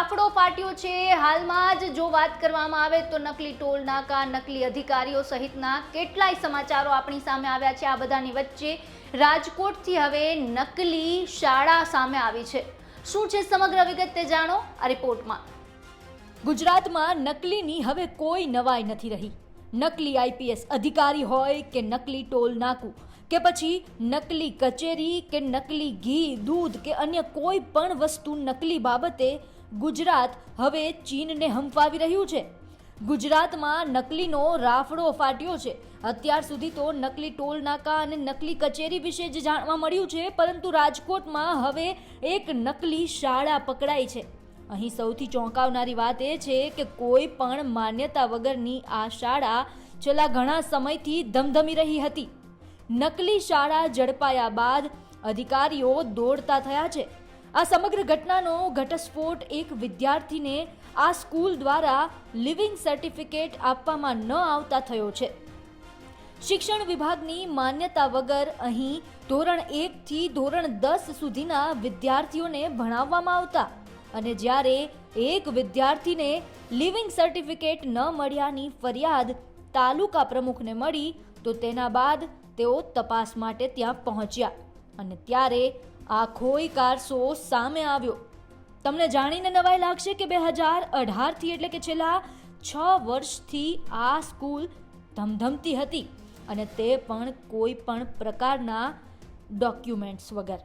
રાફડો ફાટ્યો છે. હાલમાં જ જો વાત કરવામાં આવે તો નકલી ટોલ નાકા, નકલી અધિકારીઓ સહિતના કેટલાય સમાચારો આપણી સામે આવ્યા છે આ બધાની વચ્ચે. રાજકોટથી હવે નકલી શાળા સામે આવી છે. શું છે સમગ્ર વિગત તે જાણો આ રિપોર્ટમાં. ગુજરાતમાં નકલીની હવે કોઈ નવાઈ નથી રહી. નકલી આઈપીએસ અધિકારી હોય કે નકલી ટોલ નાકું, કે પછી નકલી કચેરી કે નકલી ઘી, દૂધ કે અન્ય કોઈ પણ વસ્તુ નકલી બાબતે ગુજરાત હવે ચીનને હંફાવી રહ્યું છે. ગુજરાતમાં નકલીનો રાફડો ફાટ્યો છે. અત્યાર સુધી તો નકલી ટોલ નાકા અને નકલી કચેરી વિશે જ જાણવા મળ્યું છે, પરંતુ રાજકોટમાં હવે એક નકલી શાળા પકડાઈ છે. અહીં સૌથી ચોંકાવનારી વાત એ છે કે કોઈ પણ માન્યતા વગરની આ શાળા છેલ્લા ઘણા સમયથી ધમધમી રહી હતી. નકલી શાળા ઝડપાયા બાદ અધિકારીઓ દોડતા થયા છે. આ સમગ્ર ઘટનાનો ઘટસ્ફોટ એક વિદ્યાર્થીને આ સ્કૂલ દ્વારા લિવિંગ સર્ટિફિકેટ આપવામાં ન આવતા થયો છે. શિક્ષણ વિભાગની માન્યતા વગર અહીં ધોરણ એકથી ધોરણ દસ સુધીના વિદ્યાર્થીઓને ભણાવવામાં આવતા અને જ્યારે એક વિદ્યાર્થીને લિવિંગ સર્ટિફિકેટ ન મળ્યાની ફરિયાદ તાલુકા પ્રમુખને મળી, તો તેના બાદ તેઓ તપાસ માટે ત્યાં પહોંચ્યા અને ત્યારે આખોય કારસો સામે આવ્યો. તમને જાણીને નવાઈ લાગશે કે બે હજાર અઢારથી એટલે કે છેલ્લા છ વર્ષથી આ સ્કૂલ ધમધમતી હતી અને તે પણ કોઈ પણ પ્રકારના ડોક્યુમેન્ટ્સ વગર.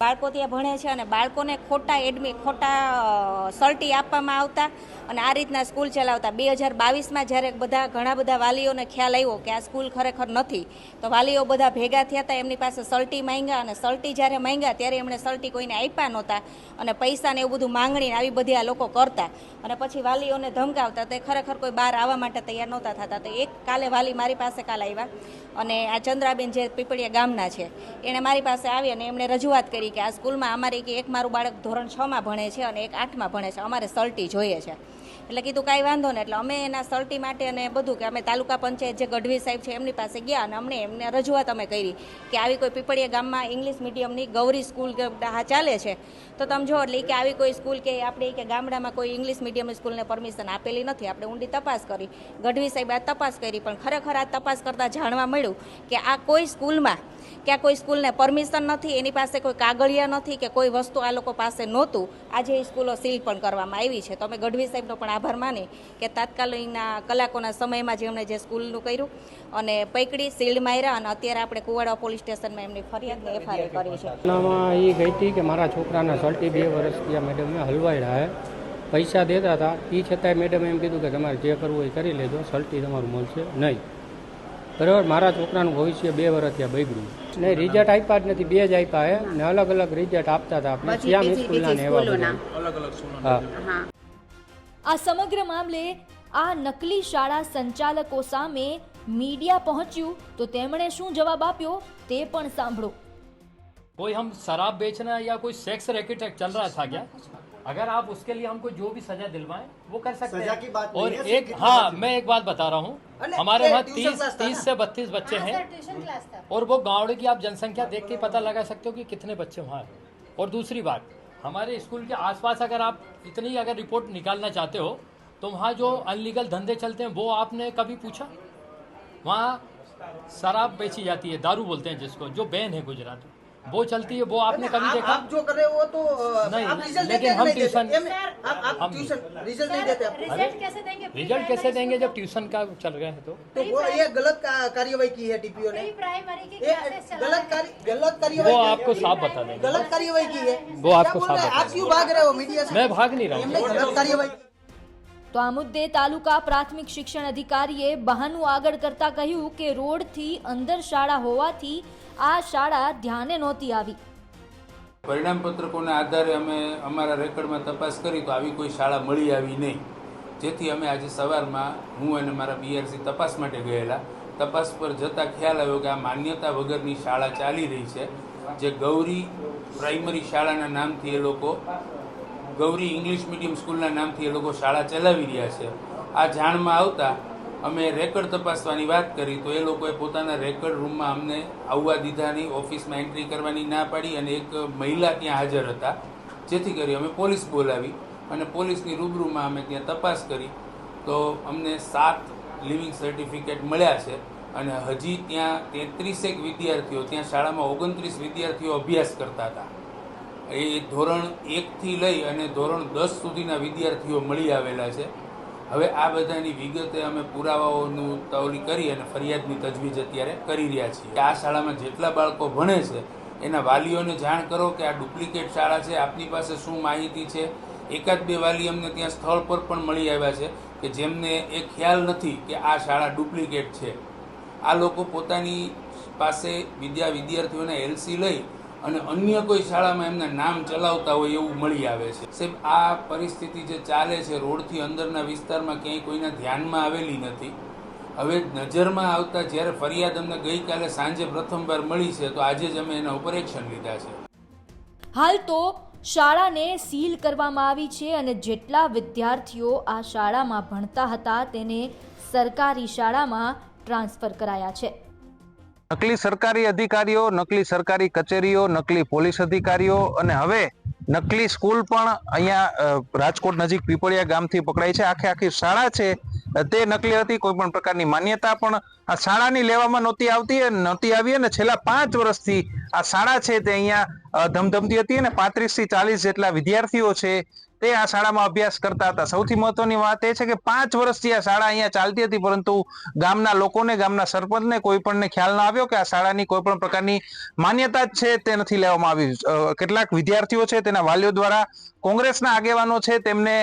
બાળકો ત્યાં ભણે છે અને બાળકોને ખોટા એડમિટ ખોટા સર્ટી આપવામાં આવતા અને આ રીતના સ્કૂલ ચલાવતા. બે હજાર બાવીસમાં જ્યારે બધા, ઘણા બધા વાલીઓને ખ્યાલ આવ્યો કે આ સ્કૂલ ખરેખર નથી, તો વાલીઓ બધા ભેગા થયા હતા, એમની પાસે સર્ટી માંગ્યા અને સર્ટી જ્યારે માંગ્યા ત્યારે એમણે સર્ટી કોઈને આપ્યા નહોતા અને પૈસા ને એવું બધું માંગણીને આવી બધી આ લોકો કરતા. અને પછી વાલીઓને ધમકાવતા તે ખરેખર કોઈ બહાર આવવા માટે તૈયાર નહોતા થતા. તો એક કાલે વાલી મારી પાસે કાલ આવ્યા અને આ ચંદ્રાબેન જે પીપળિયા ગામના છે એણે મારી પાસે આવી અને એમણે રજૂઆત કરી કે આ સ્કૂલમાં અમારે કે એક મારું બાળક ધોરણ છમાં ભણે છે અને એક આઠમાં ભણે છે. અમારે સલટી જોઈએ છે. એટલે કીધું કાંઈ વાંધો નહીં. એટલે અમે એના સર્ટી માટે અને બધું કે અમે તાલુકા પંચાયત જે ગઢવી સાહેબ છે એમની પાસે ગયા અને અમને એમને રજૂઆત અમે કરી કે આવી કોઈ પીપળીયા ગામમાં ઇંગ્લિશ મીડિયમની ગૌરી સ્કૂલ હા ચાલે છે. તો તમે જો એટલે કે આવી કોઈ સ્કૂલ કે આપણે કે ગામડામાં કોઈ ઇંગ્લિશ મીડિયમ સ્કૂલને પરમિશન આપેલી નથી. આપણે ઊંડી તપાસ કરી. ગઢવી સાહેબ આ તપાસ કરી, પણ ખરેખર આ તપાસ કરતાં જાણવા મળ્યું કે આ કોઈ સ્કૂલમાં કે આ કોઈ સ્કૂલને પરમિશન નથી, એની પાસે કોઈ કાગળિયા નથી કે કોઈ વસ્તુ આ લોકો પાસે નહોતું. આજે એ સ્કૂલો સીલ પણ કરવામાં આવી છે. તો અમે ગઢવી સાહેબનો પણ આભાર માની કે તાત્કાલિકના કલાકોના સમયમાં જે એમણે જે સ્કૂલનું કર્યું અને પૈકડી સીલ્ડ માર્યા અને અત્યારે આપણે કુવાડા પોલીસ સ્ટેશનમાં એમની ફરિયાદ એફઆઈઆર કરી છે. ઘટનામાં એ ગઈ હતી કે મારા છોકરાના સર્ટી બે વર્ષ ત્યાં મેડમે હલવાડ્યા પૈસા દેતા હતા. એ છતાંય મેડમે એમ કીધું કે તમારે જે કરવું હોય એ કરી લેજો. સલ્ટી તમારું મળશે નહીં. બરાબર? મારા છોકરાનું ભવિષ્ય બે વર્ષ ત્યાં બગડ્યું. નહીં રિઝલ્ટ આપ્યા જ નથી. બે જ આપ્યા હે. ને અલગ અલગ રિઝલ્ટ આપતા હતા આપણે. શ્યામ સ્કૂલના ને એવા હા. હા. આ સમગ્ર મામલે આ નકલી શાળા સંચાલકો સામે મીડિયા પહોંચ્યું તો તેમણે શું જવાબ આપ્યો તે પણ સાંભળો कोई हम शराब बेचना या कोई सेक्स रैकेट चल रहा था क्या अगर आप उसके लिए हमको जो भी सजा दिलवाएं वो कर सकते सजा हैं की बात और नहीं है, एक सिर्फ हाँ कितना मैं एक बात बता रहा हूँ अरे, हमारे ये वहाँ ट्यूशन तीस क्लास था तीस ना? से बत्तीस बच्चे हैं और वो गाँव की आप जनसंख्या देख के पता लगा सकते हो कि कितने बच्चे वहाँ हैं और दूसरी बात हमारे स्कूल के आसपास अगर आप इतनी अगर रिपोर्ट निकालना चाहते हो तो वहाँ जो अनलीगल धंधे चलते हैं, वो आपने कभी पूछा? वहाँ शराब बेची जाती है, दारू बोलते हैं जिसको, जो बैन है गुजरात में। वो चलती है वो आपने कभी आप, देखा आप जो कर रहे हो वो तो अ, नहीं, आप रिजल्ट लेकिन देते हम नहीं देते ट्यूशन- ये मैं- आप आप हम- ट्यूशन रिजल्ट नहीं देते आप अरे रिजल्ट कैसे देंगे जब ट्यूशन का चल रहे हैं तो तो वो ये गलत का- कार्यवाही की है टीपीओ ने ये गलत कार्य गलत कार्यवाही वो की है। आपको साफ बता देंगे गलत कार्यवाही की है वो आपको क्या बोल रहे हैं? साफ आप क्यों भाग रहे हो मीडिया से मैं भाग नहीं रहा हमने हूँ गलत कार्यवाही की તો આ મુદ્દે તાલુકા પ્રાથમિક શિક્ષણ અધિકારીએ બહાનું આગળ કરતા કહ્યું કે રોડથી અંદર શાળા હોવાથી આ શાળા ધ્યાને નહોતી આવી. પરિણામ પત્રકોના આધારે અમે અમારા રેકર્ડમાં તપાસ કરી તો આવી કોઈ શાળા મળી આવી નહીં. જેથી અમે આજે સવારમાં હું અને મારા બીઆરસી તપાસ માટે ગયેલા. તપાસ પર જતાં ખ્યાલ આવ્યો કે આ માન્યતા વગરની શાળા ચાલી રહી છે, જે ગૌરી પ્રાઇમરી શાળાના નામથી એ લોકો, ગૌરી ઇંગ્લિશ મીડિયમ સ્કૂલના નામથી એ લોકો શાળા ચલાવી રહ્યા છે. આ જાણમાં આવતા અમે રેકર્ડ તપાસવાની વાત કરી તો એ લોકોએ પોતાના રેકર્ડ રૂમમાં અમને આવવા દીધા નહીં, ઓફિસમાં એન્ટ્રી કરવાની ના પાડી અને એક મહિલા ત્યાં હાજર હતા. જેથી કરી અમે પોલીસ બોલાવી અને પોલીસની રૂબરૂમાં અમે ત્યાં તપાસ કરી. તો અમને સાત લિવિંગ સર્ટિફિકેટ મળ્યા છે અને હજી ત્યાં તેત્રીસેક વિદ્યાર્થીઓ, ત્યાં શાળામાં ઓગણત્રીસ વિદ્યાર્થીઓ અભ્યાસ કરતા હતા. એ ધોરણ એકથી લઈ અને ધોરણ દસ સુધીના વિદ્યાર્થીઓ મળી આવેલા છે. હવે આ બધાની વિગતે અમે પુરાવાઓનું તવલી કરી અને ફરિયાદની તજવીજ અત્યારે કરી રહ્યા છીએ. આ શાળામાં જેટલા બાળકો ભણે છે, એના વાલીઓને જાણ કરો કે આ ડુપ્લિકેટ શાળા છે, આપની પાસે શું માહિતી છે? એકાદ બે વાલી અમને ત્યાં સ્થળ પર પણ મળી આવ્યા છે કે જેમને એ ખ્યાલ નથી કે આ શાળા ડુપ્લિકેટ છે. આ લોકો પોતાની પાસે વિદ્યા વિદ્યાર્થીઓને એલસી લઈ અને અન્ય કોઈ શાળામાં એમના નામ ચલાવતા હોય એવું મળી આવે છે. સાહેબ, આ પરિસ્થિતિ જે ચાલે છે, રોડથી અંદરના વિસ્તારમાં ક્યાંય કોઈના ધ્યાનમાં આવેલી નથી. હવે નજરમાં આવતા જ્યારે ફરિયાદ અમને ગઈકાલે સાંજે પ્રથમવાર મળી છે, તો આજે જ અમે એના ઉપર એક્શન લીધા છે. હાલ તો શાળાને સીલ કરવામાં આવી છે અને જેટલા વિદ્યાર્થીઓ આ શાળામાં ભણતા હતા, તેને સરકારી શાળામાં ટ્રાન્સફર કરાયા છે. નકલી સરકારી અધિકારીઓ, નકલી સરકારી કચેરીઓ, નકલી પોલીસ અધિકારીઓ અને હવે નકલી સ્કૂલ પણ અહીંયા રાજકોટ નજીક પીપળિયા ગામથી પકડાઈ છે. આખે આખી શાળા છે. તે નકલી હતી, કોઈ પણ પ્રકારની માન્યતા પણ આ શાળાની લેવામાં નહોતી આવતી નહોતી આવી અને છેલ્લા પાંચ વર્ષથી આ શાળા છે તે અહીંયા ધમધમતી હતી અને પાંત્રીસથી ચાલીસ જેટલા વિદ્યાર્થીઓ છે. તે આ શાળામાં અભ્યાસ કરતા હતા. સૌથી મહત્વની વાત એ છે કે પાંચ વર્ષથી આ શાળા અહીંયા ચાલતી હતી, પરંતુ ગામના લોકોને, ગામના સરપંચને કોઈ પણને ખ્યાલ ન આવ્યો કે આ શાળાની કોઈ પણ પ્રકારની માન્યતા જ છે તે નથી લેવામાં આવી. કેટલાક વિદ્યાર્થીઓ છે તેના વાલીઓ દ્વારા કોંગ્રેસના આગેવાનો છે તેમને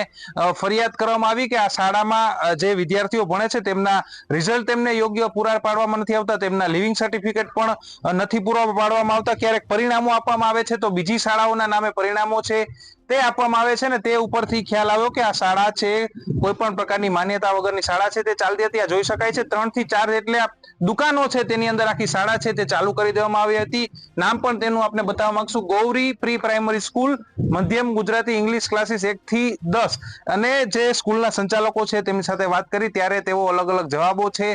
ફરિયાદ કરવામાં આવી કે આ શાળામાં જે વિદ્યાર્થીઓ ભણે છે તેમના રિઝલ્ટ તેમને યોગ્ય પૂરા પાડવામાં નથી આવતા, તેમના લિવિંગ સર્ટિફિકેટ પણ નથી પૂરા પાડવામાં આવતા. ક્યારેક પરિણામો આપવામાં આવે છે તો બીજી શાળાઓના નામે પરિણામો છે. તે આપવામાં આવે છે ને તે ઉપરથી ખ્યાલ આવ્યો કે આ શાળા છે કોઈ પણ પ્રકારની માન્યતા વગરની શાળા છે, તે ચાલતી હતી. આ જોઈ શકાય છે, ત્રણથી ચાર એટલે દુકાનો છે તેની અંદર આખી શાળા છે, તે ચાલુ કરી દેવામાં આવી હતી. નામ પણ તેનું આપણે બતાવવા માંગશું. ગૌરી પ્રી પ્રાઇમરી સ્કૂલ, મધ્યમ ગુજરાતી ઇંગ્લિશ ક્લાસીસ એક થી દસ. અને જે સ્કૂલના સંચાલકો છે તેમની સાથે વાત કરી, ત્યારે તેઓ અલગ અલગ જવાબો છે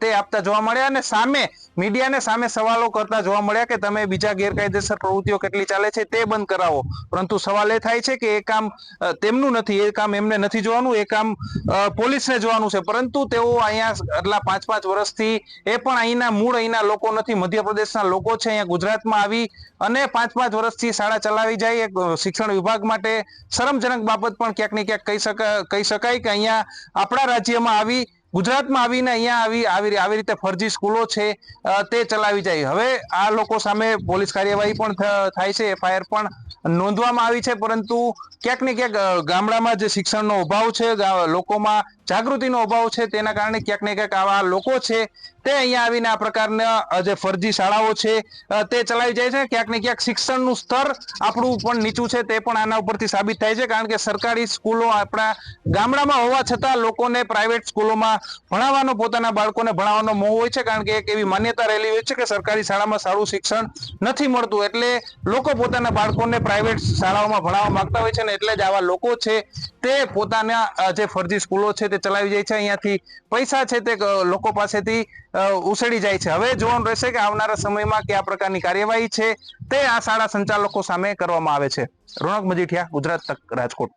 તે આપતા જોવા મળ્યા. અને સામે મીડિયાને સામે સવાલો કરતા જોવા મળ્યા કે તમે બીજા ગેરકાયદેસર પ્રવૃત્તિઓ કેટલી ચાલે છે તે બંધ કરાવો. પરંતુ સવાલ એ થાય છે કે એ કામ તેમનું નથી, એ કામ એમને નથી જોવાનું, એ કામ પોલીસને જોવાનું છે. પરંતુ તેઓ અહીંયા આટલા પાંચ પાંચ વર્ષથી એ પણ અહીંના મૂળ અહીંના લોકો નથી, મધ્યપ્રદેશના લોકો છે, અહીંયા ગુજરાતમાં આવી અને પાંચ પાંચ વર્ષથી શાળા ચલાવી જાય શિક્ષણ વિભાગ માટે શરમજનક બાબત પણ ક્યાંક ને ક્યાંક કહી શકાય કહી શકાય કે અહીંયા આપણા રાજ્યમાં આવી ગુજરાતમાં આવીને અહીંયા આવી આવી આવી રીતે ફરજી સ્કૂલો છે તે ચલાવી જાય. હવે આ લોકો સામે પોલીસ કાર્યવાહી પણ થાય છે, એફઆઈઆર પણ નોંધવામાં આવી છે, પરંતુ ક્યાંક ને ક્યાંક ગામડામાં જે શિક્ષણનો અભાવ છે લોકોમાં જાગૃતિનો અભાવ છે, તેના કારણે ક્યાંક ને ક્યાંક આવા લોકો છે તે અહીંયા આવીને આ પ્રકારના જે ફરજી શાળાઓ છે તે ચલાવી જાય છે. ક્યાંક ને ક્યાંક શિક્ષણનું સ્તર આપણું પણ નીચું છે. તે પણ આના ઉપરથી સાબિત થાય છે. કારણ કે સરકારી સ્કૂલો આપણા ગામડામાં હોવા છતાં લોકોને પ્રાઇવેટ સ્કૂલોમાં ભણાવવાનો, પોતાના બાળકોને ભણાવવાનો મોહ હોય છે. કારણ કે એક એવી માન્યતા રહેલી હોય છે કે સરકારી શાળામાં સારું શિક્ષણ નથી મળતું. એટલે લોકો પોતાના બાળકોને પ્રાઇવેટ શાળાઓમાં ભણાવવા માંગતા હોય છે ને એટલે જ આવા લોકો છે તે પોતાના જે ફરજી સ્કૂલો છે તે ચલાવી જાય છે. અહીંયાથી પૈસા છે તે લોકો પાસેથી ઉછળી જાય છે. હવે જોવાનું રહેશે કે આવનારા સમયમાં કયા પ્રકારની કાર્યવાહી છે તે આ શાળા સંચાલકો સામે કરવામાં આવે છે. રોનક મજીઠિયા, ગુજરાત તક રાજકોટ.